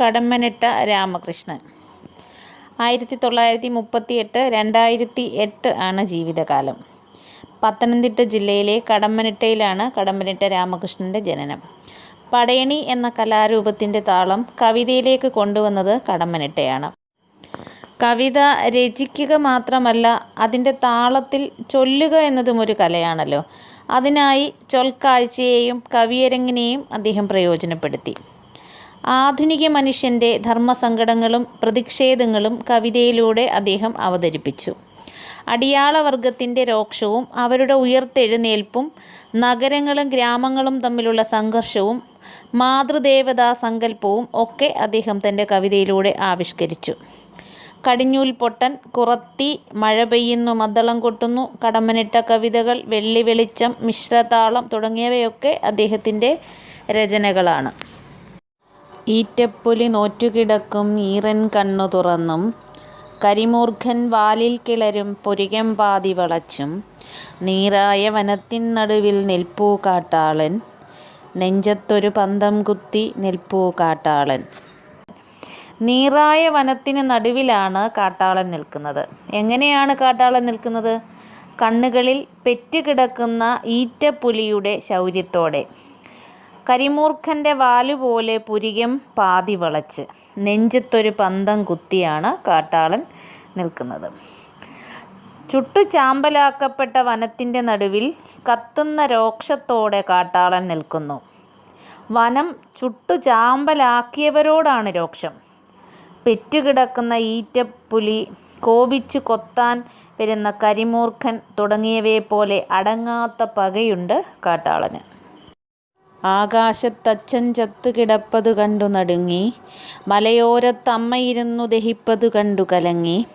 കടമ്മനിട്ട രാമകൃഷ്ണൻ. ആയിരത്തി തൊള്ളായിരത്തി മുപ്പത്തി എട്ട് രണ്ടായിരത്തി എട്ട് ആണ് ജീവിതകാലം. പത്തനംതിട്ട ജില്ലയിലെ കടമ്മനിട്ടയിലാണ് കടമ്മനിട്ട രാമകൃഷ്ണന്റെ ജനനം. പടയണി എന്ന കലാരൂപത്തിന്റെ താളം കവിതയിലേക്ക് കൊണ്ടുവന്നത് കടമ്മനിട്ടയാണ്. കവിത രചിക്കുക മാത്രമല്ല അതിന്റെ താളത്തിൽ ചൊല്ലുക എന്നതും ഒരു കലയാണല്ലോ. അതിനായി ചൊൽക്കാഴ്ചയെയും കവിയരങ്ങിനെയും അദ്ദേഹം പ്രയോജനപ്പെടുത്തി. ആധുനിക മനുഷ്യന്റെ ധർമ്മസങ്കടങ്ങളും പ്രതിഷേധങ്ങളും കവിതയിലൂടെ അദ്ദേഹം അവതരിപ്പിച്ചു. അടിയാളവർഗത്തിന്റെ രോക്ഷവും അവരുടെ ഉയർത്തെഴുന്നേൽപ്പും നഗരങ്ങളും ഗ്രാമങ്ങളും തമ്മിലുള്ള സംഘർഷവും മാതൃദേവതാ സങ്കല്പവും ഒക്കെ അദ്ദേഹം തന്റെ കവിതയിലൂടെ ആവിഷ്കരിച്ചു. കടിഞ്ഞൂൽ പൊട്ടൻ കുറത്തി മഴ പെയ്യുന്നു മദ്ദളം കൊട്ടുന്നു കടമ്മനിട്ട കവിതകൾ വെള്ളി വെളിച്ചം മിശ്രതാളം തുടങ്ങിയവയൊക്കെ അദ്ദേഹത്തിന്റെ രചനകളാണ്. ഈറ്റപ്പുലി നോറ്റുകിടക്കും ഈറൻ കണ്ണു തുറന്നും. കരിമൂർഖൻ വാലിൽ കിളരും പൊരികം പാതി വളച്ചും. നീറായ വനത്തിൻ നടുവിൽ നിൽപ്പൂ കാട്ടാളൻ. നെഞ്ചത്തൊരു പന്തം കുത്തി നിൽപ്പൂ കാട്ടാളൻ. നീറായ വനത്തിന് നടുവിലാണ് കാട്ടാളൻ നിൽക്കുന്നത്. എങ്ങനെയാണ് കാട്ടാളൻ നിൽക്കുന്നത്? കണ്ണുകളിൽ പെറ്റുകിടക്കുന്ന ഈറ്റപ്പുലിയുടെ ശൗര്യത്തോടെ. കരിമൂർഖന്റെ വാലുപോലെ പുരികം പാതി വളച്ച് നെഞ്ചത്തൊരു പന്തം കുത്തിയാണ് കാട്ടാളൻ നിൽക്കുന്നത്. ചുട്ടു ചാമ്പലാക്കപ്പെട്ട വനത്തിന്റെ നടുവിൽ കത്തുന്ന രോക്ഷത്തോടെ കാട്ടാളൻ നിൽക്കുന്നു. വനം ചുട്ടു ചാമ്പലാക്കിയവരോടാണ് രോക്ഷം. പെറ്റുകിടക്കുന്ന ഈറ്റപ്പുലി കോപിച്ചു കൊത്താൻ വരുന്ന കരിമൂർഖൻ തുടങ്ങിയവയെപ്പോലെ അടങ്ങാത്ത പകയുണ്ട് കാട്ടാളന്. ആകാശത്തച്ഛൻ ചത്തു കിടപ്പതു കണ്ടു നടുങ്ങി. മലയോരത്തമ്മയിരുന്നു ദഹിപ്പതു കണ്ടു കലങ്ങി.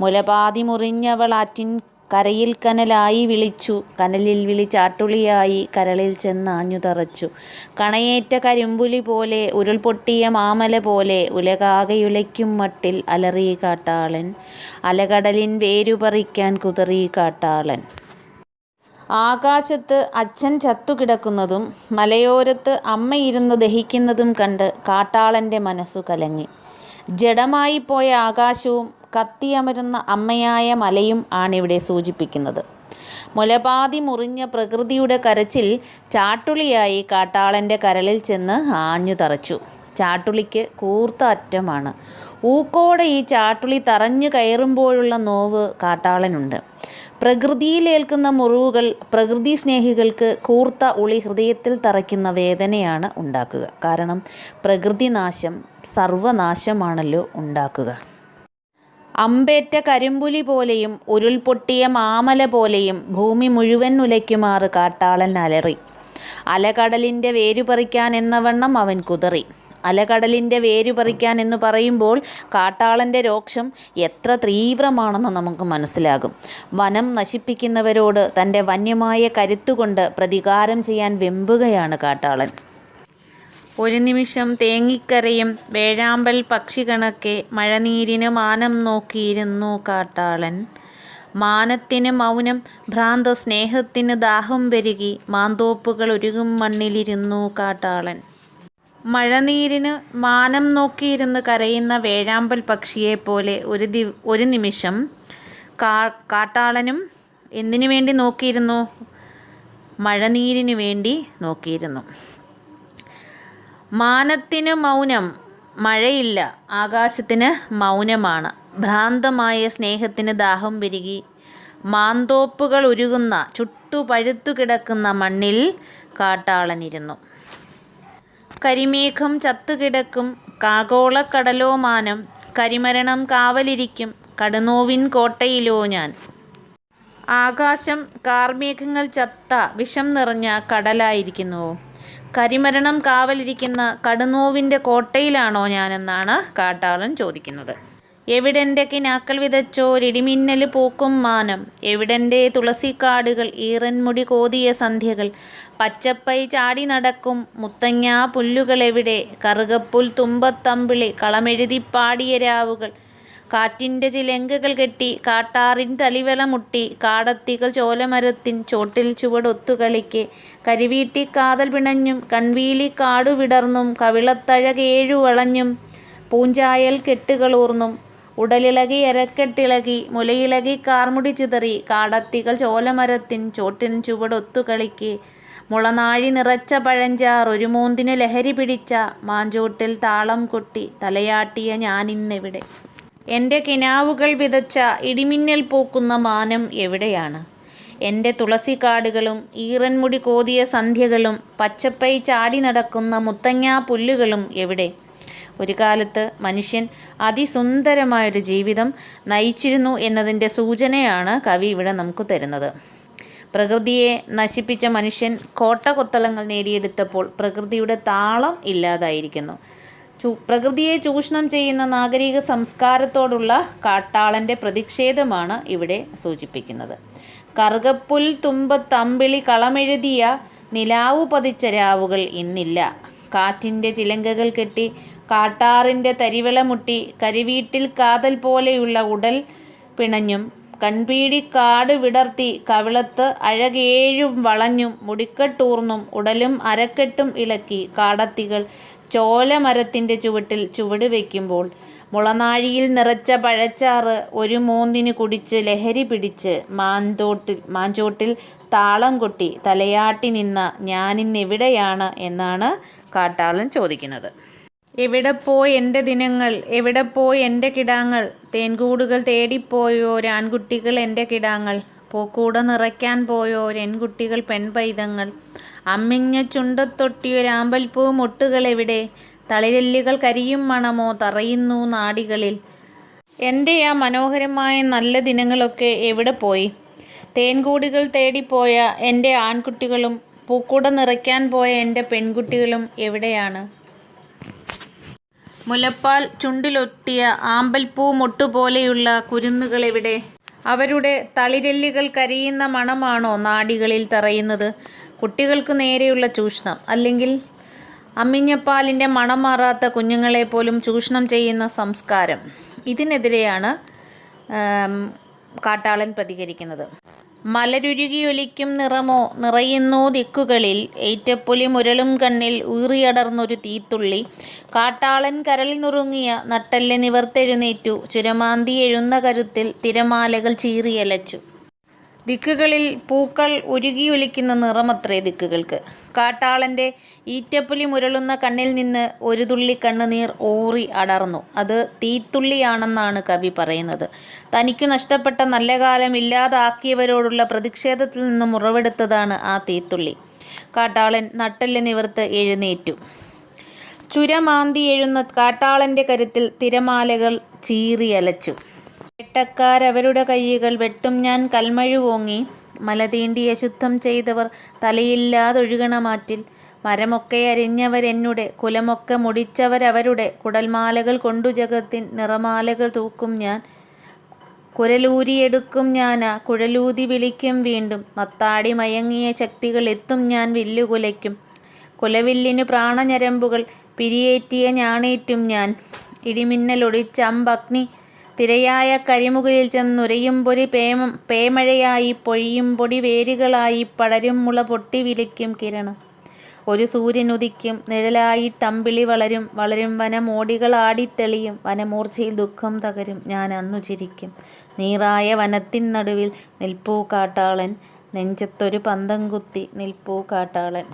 മുലപാതി മുറിഞ്ഞവളാറ്റിൻ കരയിൽ കനലായി വിളിച്ചു. കനലിൽ വിളിച്ചാട്ടുളിയായി കരളിൽ കരളിൽ ചെന്നാഞ്ഞു തറച്ചു. കണയേറ്റ കരിമ്പുലി പോലെ ഉരുൾപൊട്ടിയ മാമല പോലെ ഉലകാകയുലയ്ക്കും മട്ടിൽ അലറി കാട്ടാളൻ. അലകടലിൻ വേരുപറിക്കാൻ കുതറി കാട്ടാളൻ. ആകാശത്ത് അച്ഛൻ ചത്തുകിടക്കുന്നതും മലയോരത്ത് അമ്മയിരുന്ന് ദഹിക്കുന്നതും കണ്ട് കാട്ടാളന്റെ മനസ്സു കലങ്ങി. ജഡമായി പോയ ആകാശവും കത്തിയമരുന്ന അമ്മയായ മലയും ആണിവിടെ സൂചിപ്പിക്കുന്നത്. മുലപാതി മുറിഞ്ഞ പ്രകൃതിയുടെ കരച്ചിൽ ചാട്ടുളിയായി കാട്ടാളന്റെ കരളിൽ ചെന്ന് ആഞ്ഞു തറച്ചു. ചാട്ടുളിക്ക് കൂർത്ത അറ്റമാണ്. ഊക്കോടെ ഈ ചാട്ടുളി തറഞ്ഞു കയറുമ്പോഴുള്ള നോവ് കാട്ടാളനുണ്ട്. പ്രകൃതിയിലേൽക്കുന്ന മുറിവുകൾ പ്രകൃതി സ്നേഹികൾക്ക് കൂർത്ത ഉളി ഹൃദയത്തിൽ തറയ്ക്കുന്ന വേദനയാണ് ഉണ്ടാക്കുക. കാരണം പ്രകൃതി നാശം സർവനാശമാണല്ലോ ഉണ്ടാക്കുക. അമ്പേറ്റ കരിമ്പുലി പോലെയും ഉരുൾപൊട്ടിയ മാമല പോലെയും ഭൂമി മുഴുവൻ ഉലയ്ക്കുമാറ് കാട്ടാളൻ അലറി. അലകടലിന്റെ വേരുപറിക്കാൻ എന്നവണ്ണം അവൻ കുതറി. അലകടലിന്റെ വേരു പറിക്കാൻ എന്ന് പറയുമ്പോൾ കാട്ടാളന്റെ രോക്ഷം എത്ര തീവ്രമാണെന്ന് നമുക്ക് മനസ്സിലാകും. വനം നശിപ്പിക്കുന്നവരോട് തന്റെ വന്യമായ കരുത്തുകൊണ്ട് പ്രതികാരം ചെയ്യാൻ വെമ്പുകയാണ് കാട്ടാളൻ. ഒരു നിമിഷം തേങ്ങിക്കരയും വേഴാമ്പൽ പക്ഷി കണക്കെ മഴനീരിന് മാനം നോക്കിയിരുന്നു കാട്ടാളൻ. മാനത്തിന് മൗനം ഭ്രാന്ത സ്നേഹത്തിന് ദാഹം പെരുകി മാന്തോപ്പുകൾ ഒരുകും മണ്ണിലിരുന്നു കാട്ടാളൻ. മഴനീരിന് മാനം നോക്കിയിരുന്ന് കരയുന്ന വേഴാമ്പൽ പക്ഷിയെപ്പോലെ ഒരു ദി ഒരു നിമിഷം കാ കാട്ടാളനും എന്തിനു വേണ്ടി നോക്കിയിരുന്നു? മഴനീരിന് വേണ്ടി നോക്കിയിരുന്നു. മാനത്തിന് മൗനം മഴയില്ല ആകാശത്തിന് മൗനമാണ്. ഭ്രാന്തമായ സ്നേഹത്തിന് ദാഹം പെരുകി മാന്തോപ്പുകൾ ഉരുകുന്ന ചുട്ടു പഴുത്തു കിടക്കുന്ന മണ്ണിൽ കാട്ടാളനിരുന്നു. കരിമേഘം ചത്തുകിടക്കും കാകോളക്കടലോമാനം കരിമരണം കാവലിരിക്കും കടുനോവിൻ കോട്ടയിലോ ഞാൻ. ആകാശം കാർമേഘങ്ങൾ ചത്ത വിഷം നിറഞ്ഞ കടലായിരിക്കുന്നുവോ കരിമരണം കാവലിരിക്കുന്ന കടുനോവിന്റെ കോട്ടയിലാണോ ഞാനെന്നാണ് കാട്ടാളൻ ചോദിക്കുന്നത്. എവിടെന്റെ കിനാക്കൾ വിതച്ചോരിടിമിന്നൽ പൂക്കും മാനം. എവിടെന്റെ തുളസിക്കാടുകൾ ഈറൻമുടി കോതിയ സന്ധ്യകൾ. പച്ചപ്പൈ ചാടി നടക്കും മുത്തങ്ങ പുല്ലുകളെവിടെ കറുകപ്പുൽ തുമ്പത്തമ്പിളി കളമെഴുതി പാടിയ രാവുകൾ. കാറ്റിന്റെ ചിലങ്കുകൾ കെട്ടി കാട്ടാറിൻ തലിവല മുട്ടി കാടത്തികൾ ചോലമരത്തിൻ ചോട്ടിൽ ചുവടൊത്തു കളിക്കെ കരിവീട്ടി കാതൽ പിണഞ്ഞും കൺവീലി കാടുവിടർന്നും കവിളത്തഴകേഴു വളഞ്ഞും പൂഞ്ചായൽ കെട്ടുകളൂർന്നും ഉടലിളകി എരക്കെട്ടിളകി മുലയിളകി കാർമുടി ചിതറി കാടത്തികൾ ചോലമരത്തിൻ ചോട്ടിൻ ചുവടൊത്തുകളിക്ക് മുളനാഴി നിറച്ച പഴഞ്ചാർ ഒരു മൂന്തിന് ലഹരി പിടിച്ച മാഞ്ചോട്ടിൽ താളം കൊട്ടി തലയാട്ടിയ ഞാനിന്നെവിടെ. എന്റെ കിനാവുകൾ വിതച്ച ഇടിമിന്നൽ പൂക്കുന്ന മാനം എവിടെയാണ്? എന്റെ തുളസിക്കാടുകളും ഈറൻമുടി കോതിയ സന്ധ്യകളും പച്ചപ്പൈ ചാടി നടക്കുന്ന മുത്തങ്ങാ പുല്ലുകളും എവിടെ? ഒരു കാലത്ത് മനുഷ്യൻ അതിസുന്ദരമായൊരു ജീവിതം നയിച്ചിരുന്നു എന്നതിന്റെ സൂചനയാണ് കവി ഇവിടെ നമുക്ക് തരുന്നത്. പ്രകൃതിയെ നശിപ്പിച്ച മനുഷ്യൻ കോട്ടകൊത്തളങ്ങൾ നേടിയെടുത്തപ്പോൾ പ്രകൃതിയുടെ താളം ഇല്ലാതായിരിക്കുന്നു. ചു പ്രകൃതിയെ ചൂഷണം ചെയ്യുന്ന നാഗരിക സംസ്കാരത്തോടുള്ള കാട്ടാളന്റെ പ്രതിഷേധമാണ് ഇവിടെ സൂചിപ്പിക്കുന്നത്. കറുകപ്പുൽ തുമ്പത്തമ്പിളി കളമെഴുതിയ നിലാവു പതിച്ച രാവുകൾ ഇന്നില്ല. കാറ്റിന്റെ ചിലങ്കകൾ കെട്ടി കാട്ടാറിന്റെ തരിവിള മുട്ടി കരിവീട്ടിൽ കാതൽ പോലെയുള്ള ഉടൽ പിണഞ്ഞും കൺപീടി കാട് വിടർത്തി കവിളത്ത് അഴകേഴും വളഞ്ഞും മുടിക്കെട്ടൂർന്നും ഉടലും അരക്കെട്ടും ഇളക്കി കാടത്തികൾ ചോലമരത്തിന്റെ ചുവട്ടിൽ ചുവട് വയ്ക്കുമ്പോൾ മുളനാഴിയിൽ നിറച്ച പഴച്ചാറ് ഒരു മൂന്നിന് കുടിച്ച് ലഹരി പിടിച്ച് മാന്തോട്ടിൽ മാഞ്ചോട്ടിൽ താളം കൊട്ടി തലയാട്ടി നിന്ന ഞാനിന്നെവിടെയാണ് എന്നാണ് കാട്ടാളൻ ചോദിക്കുന്നത്. എവിടെ പോയി എന്റെ ദിനങ്ങൾ? എവിടെ പോയി എന്റെ കിടാങ്ങൾ? തേൻകൂടുകൾ തേടിപ്പോയോ രാൺകുട്ടികൾ എന്റെ കിടാങ്ങൾ? പൂക്കൂട നിറയ്ക്കാൻ പോയോ എൻകുട്ടികൾ പെൺപൈതങ്ങൾ? അമ്മിഞ്ഞ മുട്ടുകൾ എവിടെ? തളിരല്ലുകൾ കരിയും മണമോ തറയുന്നു നാടികളിൽ? എന്റെ ആ മനോഹരമായ നല്ല ദിനങ്ങളൊക്കെ എവിടെ പോയി? തേൻകൂടികൾ തേടിപ്പോയ എന്റെ ആൺകുട്ടികളും പൂക്കൂട നിറയ്ക്കാൻ പോയ എന്റെ പെൺകുട്ടികളും എവിടെയാണ്? മുലപ്പാൽ ചുണ്ടിലൊട്ടിയ ആമ്പൽപ്പൂ മൊട്ടുപോലെയുള്ള കുരുന്നുകളെവിടെ? അവരുടെ തളിരെല്ലുകൾ കരിയുന്ന മണമാണോ നാടികളിൽ തറയുന്നത്? കുട്ടികൾക്ക് നേരെയുള്ള ചൂഷണം അല്ലെങ്കിൽ അമ്മിഞ്ഞപ്പാലിന്റെ മണം മാറാത്ത കുഞ്ഞുങ്ങളെ പോലും ചൂഷണം ചെയ്യുന്ന സംസ്കാരം. ഇതിനെതിരെയാണ് കാട്ടാളൻ പ്രതികരിക്കുന്നത്. മലരുരുകിയൊലിക്കും നിറമോ നിറയുന്നു ദിക്കുകളിൽ ഏറ്റപ്പൊലി മുരളും കണ്ണിൽ ഊറിയടർന്നൊരു തീത്തുള്ളി കാട്ടാളൻ കരളിൽ നുറുങ്ങിയ നട്ടല്ലെ നിവർത്തെഴുന്നേറ്റു ചുരമാന്തി എഴുന്ന കരുത്തിൽ തിരമാലകൾ ചീറിയലച്ചു. ദിക്കുകളിൽ പൂക്കൾ ഉരുകിയൊലിക്കുന്ന നിറമത്രേ ദിക്കുകൾക്ക്. കാട്ടാളന്റെ ഈറ്റപ്പുലി മുരളുന്ന കണ്ണിൽ നിന്ന് ഒരു തുള്ളി കണ്ണുനീർ ഊറി അടർന്നു. അത് തീത്തുള്ളിയാണെന്നാണ് കവി പറയുന്നത്. തനിക്ക് നഷ്ടപ്പെട്ട നല്ല കാലം ഇല്ലാതാക്കിയവരോടുള്ള പ്രതിഷേധത്തിൽ നിന്നും ഉറവെടുത്തതാണ് ആ തീത്തുള്ളി. കാട്ടാളൻ നട്ടല്ല് നിവർത്ത് എഴുന്നേറ്റു. ചുരമാന്തി എഴുന്ന കാട്ടാളന്റെ കരുത്തിൽ തിരമാലകൾ ചീറിയലച്ചു. വേട്ടക്കാരവരുടെ കൈകൾ വെട്ടും. ഞാൻ കൽമഴുവോങ്ങി മല തീണ്ടി അശുദ്ധം ചെയ്തവർ തലയില്ലാതൊഴുകണ തലയില്ലാതൊഴുകണമാറ്റിൽ. മരമൊക്കെ അരിഞ്ഞവരെന്നുടെ കുലമൊക്കെ മുടിച്ചവരവരുടെ കുടൽമാലകൾ കൊണ്ടു ജഗത്തിൻ നിറമാലകൾ തൂക്കും ഞാൻ. കുരലൂരിയെടുക്കും ഞാനാ കുഴലൂതി വിളിക്കും വീണ്ടും. മത്താടി മയങ്ങിയ ശക്തികൾ എത്തും ഞാൻ വില്ലുകുലയ്ക്കും. കുലവില്ലിനു പ്രാണഞരമ്പുകൾ പിരിയേറ്റിയ ഞാണേറ്റും ഞാൻ. ഇടിമിന്നലൊടിച്ച അമ്പഗ്നി തിരയായ കരിമുകിലിൽ ചെന്നുരയും പൊരി പേമ പേമഴയായി പൊഴിയും പൊടി വേരുകളായി പടരും മുള പൊട്ടി വിളിക്കും കിരണം. ഒരു സൂര്യൻ ഉദിക്കും നിഴലായി തമ്പിളി വളരും വളരും വനമോടികൾ ആടിത്തെളിയും വനമൂർച്ചയിൽ ദുഃഖം തകരും ഞാൻ അന്നു ചിരിക്കും. നീറായ വനത്തിൻ നടുവിൽ നിൽപ്പൂ കാട്ടാളൻ നെഞ്ചത്തൊരു പന്തം കുത്തി നിൽപ്പൂ കാട്ടാളൻ.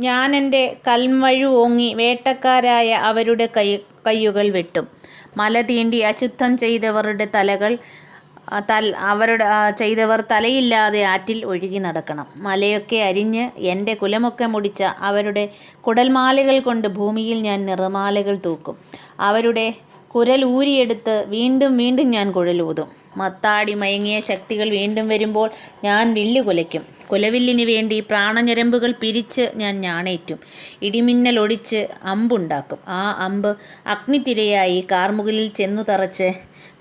ഞാൻ എന്റെ കൽമഴു ഓങ്ങി വേട്ടക്കാരായ അവരുടെ കൈ കയ്യുകൾ വെട്ടും. മല തീണ്ടി അശുദ്ധം ചെയ്തവരുടെ തലകൾ തൽ അവരുടെ ചെയ്തവർ തലയില്ലാതെ ആറ്റിൽ ഒഴുകി നടക്കണം. മലയൊക്കെ അരിഞ്ഞ് എന്റെ കുലമൊക്കെ മുടിച്ച അവരുടെ കുടൽമാലകൾ കൊണ്ട് ഭൂമിയിൽ ഞാൻ നിറമാലകൾ തൂക്കും. അവരുടെ കുരൽ ഊരിയെടുത്ത് വീണ്ടും വീണ്ടും ഞാൻ കുഴലൂതും. മത്താടി മയങ്ങിയ ശക്തികൾ വീണ്ടും വരുമ്പോൾ ഞാൻ വില്ല് കുലയ്ക്കും. കുലവില്ലിന് വേണ്ടി പ്രാണഞരമ്പുകൾ പിരിച്ച് ഞാൻ ഞാണേറ്റും. ഇടിമിന്നലൊടിച്ച് അമ്പുണ്ടാക്കും. ആ അമ്പ് അഗ്നിത്തിരയായി കാർമുകിലിൽ ചെന്നു തറച്ച്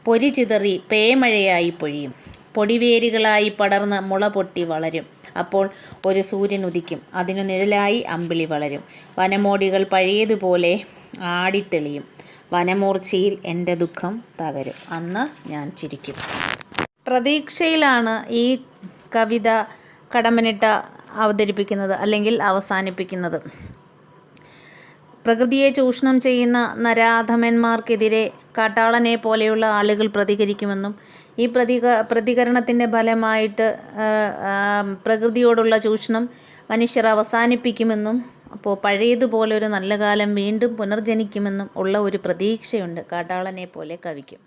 പൊരി ചിതറി പേമഴയായി പൊഴിയും. പൊടിവേരുകളായി പടർന്ന് മുള പൊട്ടി വളരും. അപ്പോൾ ഒരു സൂര്യൻ ഉദിക്കും. അതിനു നിഴലായി അമ്പിളി വളരും. വനമോടികൾ പഴയതുപോലെ ആടിത്തെളിയും. വനമൂർച്ചയിൽ എന്റെ ദുഃഖം തകരും. അന്ന് ഞാൻ ചിരിക്കും. പ്രതീക്ഷയിലാണ് ഈ കവിത കടമനിട്ട അവതരിപ്പിക്കുന്നത് അല്ലെങ്കിൽ അവസാനിപ്പിക്കുന്നത്. പ്രകൃതിയെ ചൂഷണം ചെയ്യുന്ന നരാധമന്മാർക്കെതിരെ കാട്ടാളനെ പോലെയുള്ള ആളുകൾ പ്രതികരിക്കുമെന്നും ഈ പ്രതിക പ്രതികരണത്തിന്റെ ഫലമായിട്ട് പ്രകൃതിയോടുള്ള ചൂഷണം മനുഷ്യർ അവസാനിപ്പിക്കുമെന്നും അപ്പോൾ പഴയതുപോലെ ഒരു നല്ല കാലം വീണ്ടും പുനർജനിക്കുമെന്നും ഉള്ള ഒരു പ്രതീക്ഷയുണ്ട് കാട്ടാളനെ പോലെ കവിക്കും.